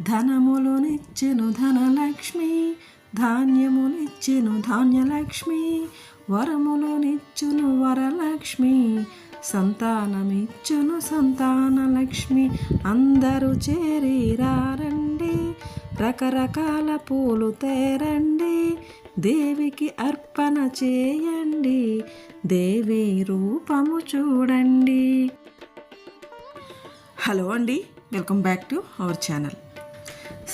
ధనములునిచ్చెను ధనలక్ష్మి ధాన్యములిచ్చెను ధాన్యలక్ష్మి వరములునిచ్చును వరలక్ష్మి సంతానమిచ్చును సంతానలక్ష్మి అందరూ చేరిరారండి. రకరకాల పూలు తేరండి. దేవికి అర్పణ చేయండి. దేవి రూపము చూడండి. హలో అండి welcome back to our channel.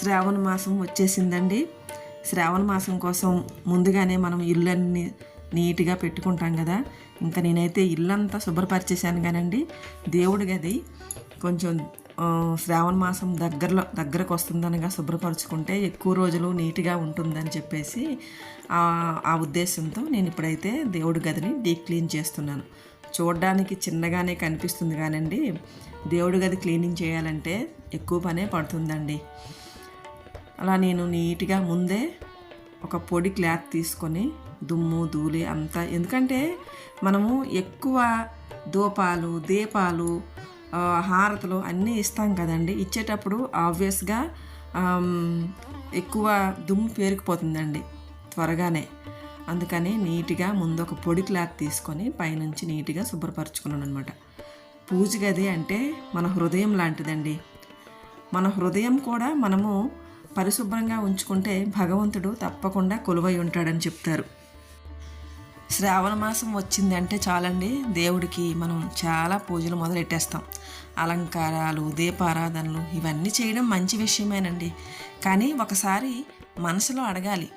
Shravana మాసం వచ్చేసిందండి. శ్రావణ మాసం కోసం ముందుగానే మనం ఇల్లన్నీ నీట్గా పెట్టుకుంటాం కదా. ఇంకా నేనైతే ఇల్లంతా శుభ్రపరిచేసాను కానండి. దేవుడి గది కొంచెం శ్రావణ మాసం దగ్గరలో దగ్గరకు వస్తుందనగా శుభ్రపరచుకుంటే ఎక్కువ రోజులు నీట్గా ఉంటుందని చెప్పేసి ఆ ఆ ఉద్దేశంతో నేను ఇప్పుడైతే దేవుడి గదిని డీప్ క్లీన్ చేస్తున్నాను. చూడడానికి చిన్నగానే కనిపిస్తుంది కానండి. దేవుడి గది క్లీనింగ్ చేయాలంటే ఎక్కువ పనే పడుతుందండి. అలా నేను నీట్గా ముందే ఒక పొడి క్లాత్ తీసుకొని దుమ్ము ధూళి అంతా. ఎందుకంటే మనము ఎక్కువ దూపాలు దీపాలు హారతలు అన్నీ ఇస్తాం కదండి. ఇచ్చేటప్పుడు ఆబ్వియస్గా ఎక్కువ దుమ్ము పేరుకుపోతుందండి త్వరగానే. అందుకని నీట్గా ముందు ఒక పొడి క్లాత్ తీసుకొని పైనుంచి నీట్గా శుభ్రపరచుకున్నాను అనమాట పూజ గది అంటే మన హృదయం లాంటిదండి. మన హృదయం కూడా మనము పరిశుభ్రంగా ఉంచుకుంటే భగవంతుడు తప్పకుండా కొలువై ఉంటాడని చెప్తారు. శ్రావణ మాసం వచ్చింది అంటే చాలండి దేవుడికి మనం చాలా పూజలు మొదలెట్టేస్తాం. అలంకారాలు దీపారాధనలు ఇవన్నీ చేయడం మంచి విషయమేనండి. కానీ ఒకసారి మనసులో అడగాలి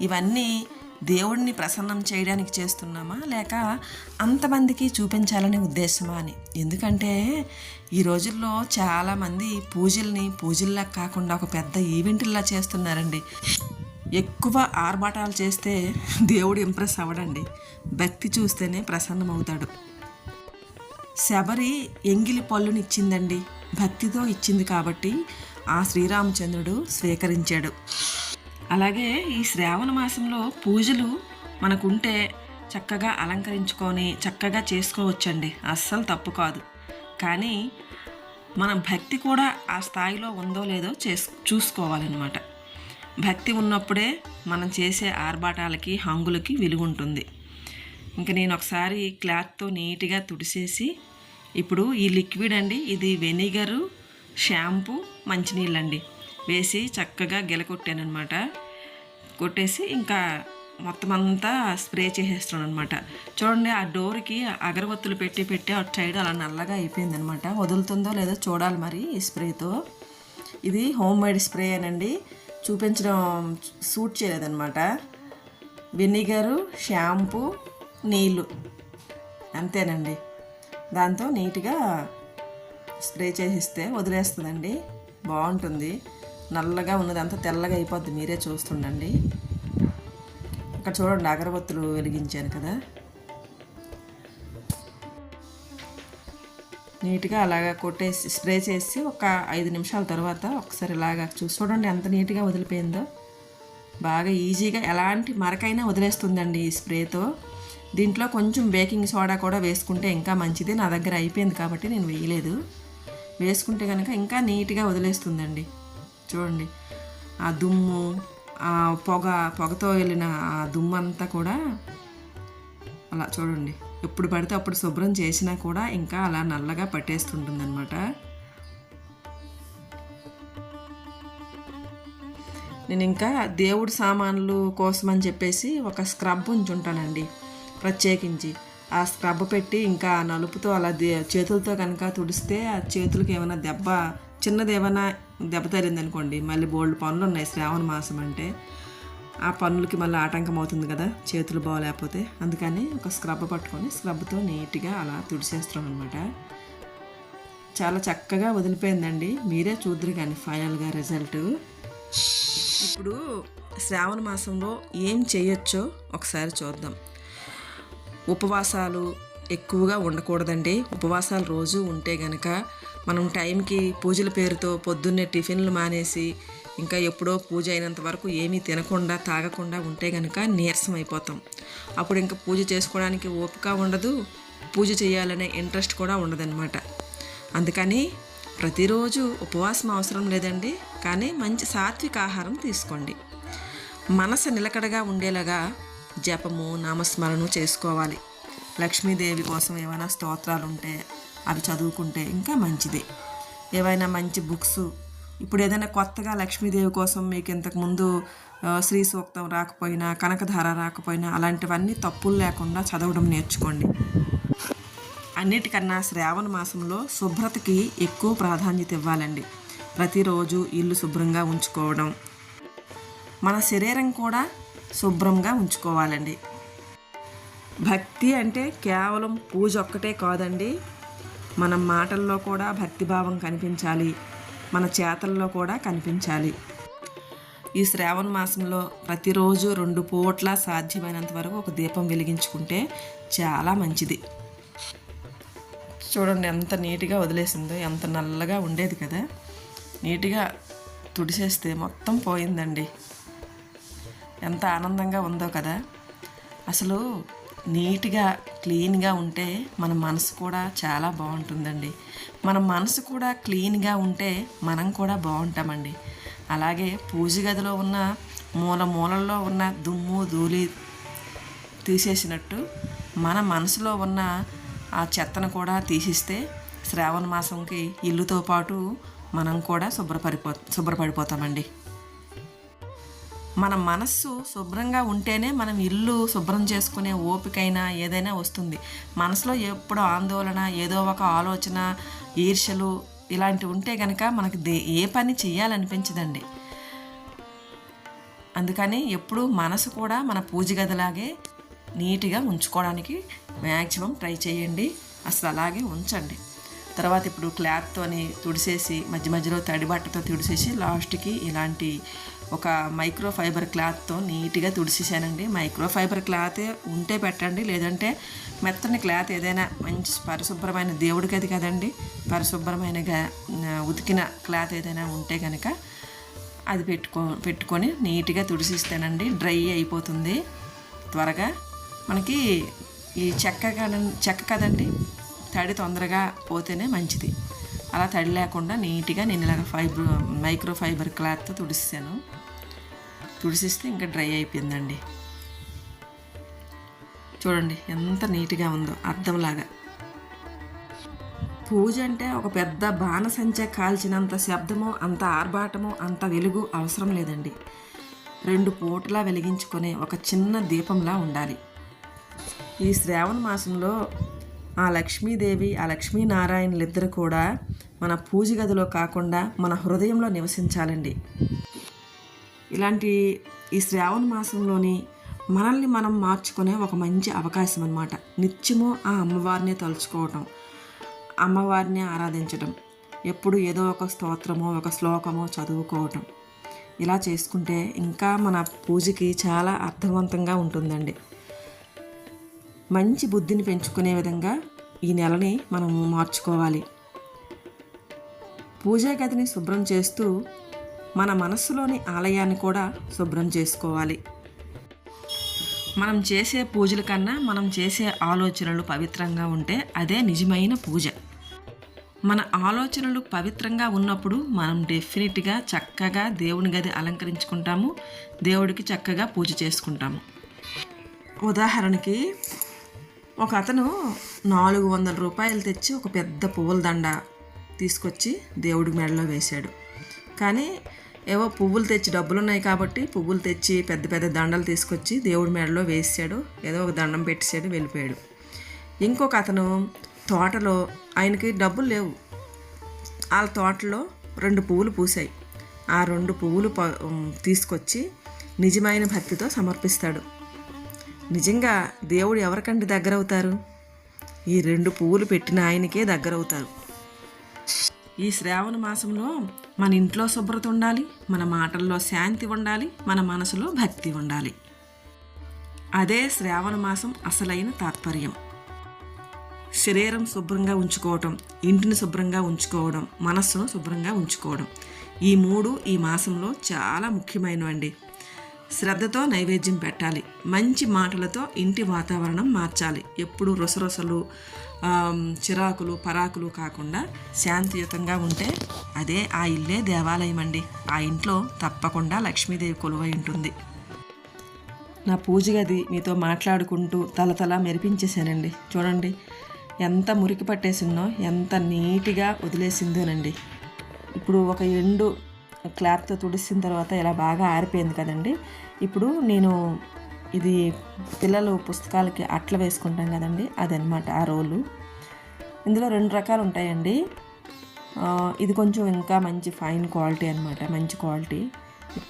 ఇవన్నీ దేవుడిని ప్రసన్నం చేయడానికి చేస్తున్నామా? లేక అంతమందికి చూపించాలనే ఉద్దేశమా అని? ఎందుకంటే ఈ రోజుల్లో చాలామంది పూజల్ని పూజల్లా కాకుండా ఒక పెద్ద ఈవెంట్లా చేస్తున్నారండి. ఎక్కువ ఆర్భాటాలు చేస్తే దేవుడు ఇంప్రెస్ అవ్వడండి. భక్తి చూస్తేనే ప్రసన్నమవుతాడు. శబరి ఎంగిలి పళ్ళుని ఇచ్చిందండి భక్తితో ఇచ్చింది కాబట్టి ఆ శ్రీరామచంద్రుడు స్వీకరించాడు. అలాగే ఈ శ్రావణ మాసంలో పూజలు మనకుంటే చక్కగా అలంకరించుకొని చక్కగా చేసుకోవచ్చండి. అస్సలు తప్పు కాదు. కానీ మన భక్తి కూడా ఆ స్థాయిలో ఉందో లేదో చేస్ చూసుకోవాలన్నమాట. భక్తి ఉన్నప్పుడే మనం చేసే ఆర్భాటాలకి హంగులకి విలువ ఉంటుంది ఇంకా నేను ఒకసారి క్లాత్తో నీట్గా తుడిసేసి ఇప్పుడు ఈ లిక్విడ్ అండి ఇది వెనిగరు షాంపూ మంచినీళ్ళండి. వేసి చక్కగా గెలకొట్టాను అనమాట కొట్టేసి ఇంకా మొత్తం అంతా స్ప్రే చేసేస్తున్నాను అనమాట చూడండి ఆ డోర్కి అగరబత్తులు పెట్టి పెట్టి అటు సైడ్ అలా నల్లగా అయిపోయింది అనమాట వదులుతుందో లేదో చూడాలి మరి ఈ స్ప్రేతో. ఇది హోమ్ మేడ్ స్ప్రే అనండి. చూపించడం సూట్ చేయలేదన్నమాట. వెనిగరు షాంపూ నీళ్ళు. అంతేనండి. దాంతో నీట్గా స్ప్రే చేసిస్తే వదిలేస్తుందండి. బాగుంటుంది. నల్లగా ఉన్నదంతా తెల్లగా అయిపోద్ది. మీరే చూస్తుండండి. ఇక్కడ చూడండి అగరబత్తులు వెలిగించాను కదా. నీట్గా అలాగా కొట్టేసి స్ప్రే చేసి ఒక ఐదు నిమిషాల తర్వాత ఒకసారి ఇలాగా చూసి చూడండి ఎంత నీట్గా వదిలిపోయిందో. బాగా ఈజీగా ఎలాంటి మరకైనా వదిలేస్తుందండి ఈ స్ప్రేతో. దీంట్లో కొంచెం బేకింగ్ సోడా కూడా వేసుకుంటే ఇంకా మంచిది. నా దగ్గర అయిపోయింది కాబట్టి నేను వేయలేదు. వేసుకుంటే కనుక ఇంకా నీట్గా వదిలేస్తుందండి. చూడండి. ఆ దుమ్ము ఆ పొగ పొగతో వెళ్ళిన ఆ దుమ్ము అంతా కూడా అలా చూడండి. ఎప్పుడు పడితే అప్పుడు శుభ్రం చేసినా కూడా ఇంకా అలా నల్లగా పట్టేస్తుంటుంది అనమాట నేను ఇంకా దేవుడి సామాన్లు కోసం అని చెప్పేసి ఒక స్క్రబ్ ఉంచుంటానండి ప్రత్యేకించి. ఆ స్క్రబ్ పెట్టి ఇంకా నలుపుతో అలా దే చేతులతో కనుక తుడిస్తే ఆ చేతులకి ఏమైనా దెబ్బ చిన్నది ఏమైనా దెబ్బ అనుకోండి మళ్ళీ బోల్డ్ పనులు ఉన్నాయి. శ్రావణ మాసం అంటే ఆ పనులకి మళ్ళీ ఆటంకం అవుతుంది కదా చేతులు బాగలేకపోతే. అందుకని ఒక స్క్రబ్ పట్టుకొని స్క్రబ్తో నీట్గా అలా తుడిసేస్తాం అనమాట చాలా చక్కగా వదిలిపోయిందండి. మీరే చూద్దరు కానీ ఫైనల్గా రిజల్ట్. ఇప్పుడు శ్రావణ మాసంలో ఏం చేయొచ్చో ఒకసారి చూద్దాం. ఉపవాసాలు ఎక్కువగా ఉండకూడదండి. ఉపవాసాలు రోజు ఉంటే గనక మనం టైంకి పూజల పేరుతో పొద్దున్నే టిఫిన్లు మానేసి ఇంకా ఎప్పుడో పూజ అయినంత వరకు ఏమీ తినకుండా తాగకుండా ఉంటే కనుక నీరసం అయిపోతాం. అప్పుడు ఇంకా పూజ చేసుకోవడానికి ఓపిక ఉండదు పూజ చేయాలనే ఇంట్రెస్ట్ కూడా ఉండదన్నమాట. అందుకని ప్రతిరోజు ఉపవాసం అవసరం లేదండి కానీ మంచి సాత్విక ఆహారం తీసుకోండి. మనసు నిలకడగా ఉండేలాగా జపము నామస్మరణం చేసుకోవాలి. లక్ష్మీదేవి కోసం ఏమైనా స్తోత్రాలు ఉంటే అవి చదువుకుంటే ఇంకా మంచిదే. ఏవైనా మంచి బుక్స్. ఇప్పుడు ఏదైనా కొత్తగా లక్ష్మీదేవి కోసం మీకు ఇంతకుముందు శ్రీ సూక్తం రాకపోయినా కనకధార రాకపోయినా అలాంటివన్నీ తప్పులు లేకుండా చదవడం నేర్చుకోండి. అన్నిటికన్నా శ్రావణ మాసంలో శుభ్రతకి ఎక్కువ ప్రాధాన్యత ఇవ్వాలండి. ప్రతిరోజు ఇల్లు శుభ్రంగా ఉంచుకోవడం. మన శరీరం కూడా శుభ్రంగా ఉంచుకోవాలండి. భక్తి అంటే కేవలం పూజ ఒక్కటే కాదండి మన మాటల్లో కూడా భక్తిభావం కనిపించాలి. మన చేతల్లో కూడా కనిపించాలి. ఈ శ్రావణ మాసంలో ప్రతిరోజు రెండు పూట్ల సాధ్యమైనంత వరకు ఒక దీపం వెలిగించుకుంటే చాలా మంచిది. చూడండి ఎంత నీట్గా వదిలేసిందో ఎంత నల్లగా ఉండేది కదా. నీట్గా తుడిసేస్తే మొత్తం పోయిందండి. ఎంత ఆనందంగా ఉందో కదా. అసలు నీట్గా క్లీన్గా ఉంటే మన మనసు కూడా చాలా బాగుంటుందండి. మన మనసు కూడా క్లీన్గా ఉంటే మనం కూడా బాగుంటామండి. అలాగే పూజ గదిలో ఉన్న మూల మూలల్లో ఉన్న దుమ్ము ధూళి తీసేసినట్టు మన మనసులో ఉన్న ఆ చెత్తను కూడా తీసిస్తే శ్రావణ మాసంకి ఇల్లుతో పాటు మనం కూడా శుభ్రపడిపో శుభ్రపడిపోతామండి. మన మనస్సు శుభ్రంగా ఉంటేనే మనం ఇల్లు శుభ్రం చేసుకునే ఓపికైనా ఏదైనా వస్తుంది. మనసులో ఎప్పుడు ఆందోళన ఏదో ఒక ఆలోచన ఈర్షలు ఇలాంటివి ఉంటే కనుక మనకి దే ఏ పని చేయాలనిపించదండి అందుకని ఎప్పుడు మనసు కూడా మన పూజ గదిలాగే నీట్గా ఉంచుకోవడానికి మ్యాక్సిమం ట్రై చేయండి. అసలు అలాగే ఉంచండి. తర్వాత ఇప్పుడు క్లాత్తోని తుడిసేసి మధ్య మధ్యలో తడి బట్టతో తుడిసేసి లాస్ట్కి ఇలాంటి ఒక మైక్రో ఫైబర్ క్లాత్తో నీట్గా తుడిసేసానండి. మైక్రో ఫైబర్ క్లాత్ ఉంటే పెట్టండి లేదంటే మెత్తని క్లాత్ ఏదైనా మంచి పరిశుభ్రమైన దేవుడికి అది కదండి. పరిశుభ్రమైనగా ఉతికిన క్లాత్ ఏదైనా ఉంటే కనుక అది పెట్టుకో పెట్టుకొని నీట్గా తుడిసిస్తానండి. డ్రై అయిపోతుంది. త్వరగా మనకి ఈ చెక్క చెక్క కదండి తడి తొందరగా పోతేనే మంచిది. అలా తడి లేకుండా నీట్గా నేను ఇలాగ ఫైబర్ మైక్రో ఫైబర్ క్లాత్తో తుడిస్తాను. తుడిసిస్తే ఇంకా డ్రై అయిపోయిందండి. చూడండి ఎంత నీట్గా ఉందో అర్థంలాగా. పూజ అంటే ఒక పెద్ద బాణసంచ కాల్చినంత శబ్దము అంత ఆర్భాటము అంత వెలుగు అవసరం లేదండి. రెండు పూటలా వెలిగించుకునే ఒక చిన్న దీపంలా ఉండాలి. ఈ శ్రావణ మాసంలో ఆ లక్ష్మీదేవి ఆ లక్ష్మీనారాయణులిద్దరు కూడా మన పూజ గదిలో కాకుండా మన హృదయంలో నివసించాలండి. ఇలాంటి ఈ శ్రావణ మాసంలోని మనల్ని మనం మార్చుకునే ఒక మంచి అవకాశం అనమాట నిత్యము ఆ అమ్మవారిని తలుచుకోవటం అమ్మవారిని ఆరాధించడం ఎప్పుడు ఏదో ఒక స్తోత్రమో ఒక శ్లోకమో చదువుకోవటం. ఇలా చేసుకుంటే ఇంకా మన పూజకి చాలా అర్థవంతంగా ఉంటుందండి. మంచి బుద్ధిని పెంచుకునే విధంగా ఈ నెలని మనం మార్చుకోవాలి. పూజా గదిని శుభ్రం చేస్తూ మన మనస్సులోని ఆలయాన్ని కూడా శుభ్రం చేసుకోవాలి. మనం చేసే పూజల కన్నా మనం చేసే ఆలోచనలు పవిత్రంగా ఉంటే అదే నిజమైన పూజ. మన ఆలోచనలు పవిత్రంగా ఉన్నప్పుడు మనం డెఫినెట్గా చక్కగా దేవుని గది అలంకరించుకుంటాము దేవుడికి చక్కగా పూజ చేసుకుంటాము. ఉదాహరణకి ఒక అతను నాలుగు వందల రూపాయలు తెచ్చి ఒక పెద్ద పువ్వుల దండ తీసుకొచ్చి దేవుడి మెడలో వేశాడు. కానీ ఏవో పువ్వులు తెచ్చి డబ్బులు ఉన్నాయి కాబట్టి పువ్వులు తెచ్చి పెద్ద పెద్ద దండలు తీసుకొచ్చి దేవుడి మెడలో వేసాడు. ఏదో ఒక దండం పెట్టేసాడు వెళ్ళిపోయాడు. ఇంకొక అతను తోటలో ఆయనకి డబ్బులు లేవు. వాళ్ళ తోటలో రెండు పువ్వులు పూసాయి ఆ రెండు పువ్వులు ప- తీసుకొచ్చి నిజమైన భక్తితో సమర్పిస్తాడు. నిజంగా దేవుడు ఎవరికంటే దగ్గర అవుతారు ఈ రెండు పువ్వులు పెట్టిన ఆయనకే దగ్గర అవుతారు ఈ శ్రావణ మాసంలో మన ఇంట్లో శుభ్రత ఉండాలి మన మాటల్లో శాంతి ఉండాలి మన మనసులో భక్తి ఉండాలి. అదే శ్రావణ మాసం అసలైన తాత్పర్యం. శరీరం శుభ్రంగా ఉంచుకోవటం ఇంటిని శుభ్రంగా ఉంచుకోవడం మనస్సును శుభ్రంగా ఉంచుకోవడం ఈ మూడు ఈ మాసంలో చాలా ముఖ్యమైనవండి. శ్రద్ధతో నైవేద్యం పెట్టాలి. మంచి మాటలతో ఇంటి వాతావరణం మార్చాలి. ఎప్పుడు రొసరొసలు చిరాకులు పరాకులు కాకుండా శాంతియుతంగా ఉంటే అదే ఆ ఇల్లే దేవాలయం అండి. ఆ ఇంట్లో తప్పకుండా లక్ష్మీదేవి కొలువై ఉంటుంది. నా పూజ గది మీతో మాట్లాడుకుంటూ తలతల మెరిపించేశానండి. చూడండి ఎంత మురికి పట్టేసిందో ఎంత నీట్గా వదిలేసిందోనండి. ఇప్పుడు ఒక ఎండు క్లాత్తో తుడిసిన తర్వాత ఇలా బాగా ఆరిపోయింది కదండి. ఇప్పుడు నేను ఇది పిల్లలు పుస్తకాలకి అట్ల వేసుకుంటాం కదండి అదనమాట ఆ రోలు. ఇందులో రెండు రకాలు ఉంటాయండి. ఇది కొంచెం ఇంకా మంచి ఫైన్ క్వాలిటీ అనమాట మంచి క్వాలిటీ.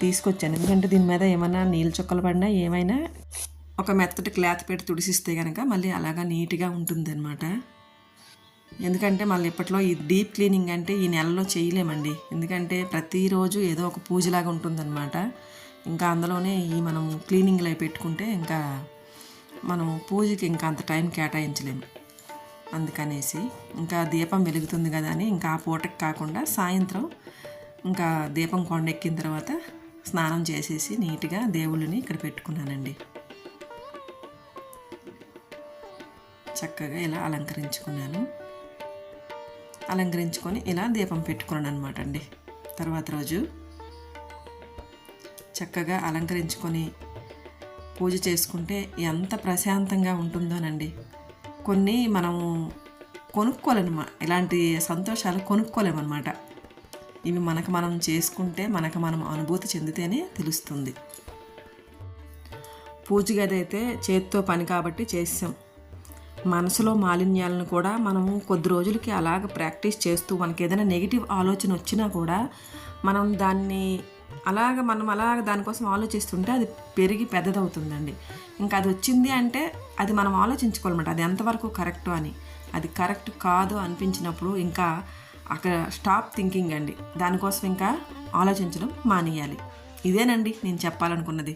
తీసుకొచ్చాను. ఎందుకంటే దీని మీద ఏమైనా నీళ్ళు చుక్కలు పడినా ఏమైనా ఒక మెత్తటి క్లాత్ పెట్టి తుడిసిస్తే కనుక మళ్ళీ అలాగా నీట్గా ఉంటుందన్నమాట. ఎందుకంటే మళ్ళీ ఇప్పట్లో ఈ డీప్ క్లీనింగ్ అంటే ఈ నెలలో చేయలేమండి. ఎందుకంటే ప్రతిరోజు ఏదో ఒక పూజలాగా ఉంటుందన్నమాట. ఇంకా అందులోనే ఈ మనం క్లీనింగ్లో అవి పెట్టుకుంటే ఇంకా మనం పూజకి ఇంకా అంత టైం కేటాయించలేము. అందుకనేసి ఇంకా దీపం వెలుగుతుంది కదా అని ఇంకా ఆ పూటకి కాకుండా సాయంత్రం ఇంకా దీపం కొండెక్కిన తర్వాత స్నానం చేసేసి నీట్గా దేవుళ్ళని ఇక్కడ పెట్టుకున్నానండి. చక్కగా ఇలా అలంకరించుకున్నాను. అలంకరించుకొని ఇలా దీపం పెట్టుకున్నాను అనమాట అండి. తర్వాత రోజు చక్కగా అలంకరించుకొని పూజ చేసుకుంటే ఎంత ప్రశాంతంగా ఉంటుందోనండి. కొన్ని మనము కొనుక్కోలేమా ఇలాంటి సంతోషాలు కొనుక్కోలేమన్నమాట. ఇవి మనకు మనం చేసుకుంటే మనకు మనం అనుభూతి చెందితేనే తెలుస్తుంది. పూజ గది అయితే చేతితో పని కాబట్టి చేసాం మనసులో మాలిన్యాలను కూడా మనము కొద్ది రోజులకి అలాగ ప్రాక్టీస్ చేస్తూ మనకి ఏదైనా నెగిటివ్ ఆలోచన వచ్చినా కూడా మనం దాన్ని అలాగ మనం అలాగ దానికోసం ఆలోచిస్తుంటే అది పెరిగి పెద్దదవుతుందండి. ఇంకా అది వచ్చింది అంటే అది మనం ఆలోచించుకోవాలన్నమాట. అది ఎంతవరకు కరెక్ట్ అని. అది కరెక్ట్ కాదు అనిపించినప్పుడు ఇంకా అక్కడ స్టాప్ థింకింగ్ అండి. దానికోసం ఇంకా ఆలోచించడం మానేయాలి. ఇదేనండి నేను చెప్పాలనుకున్నది.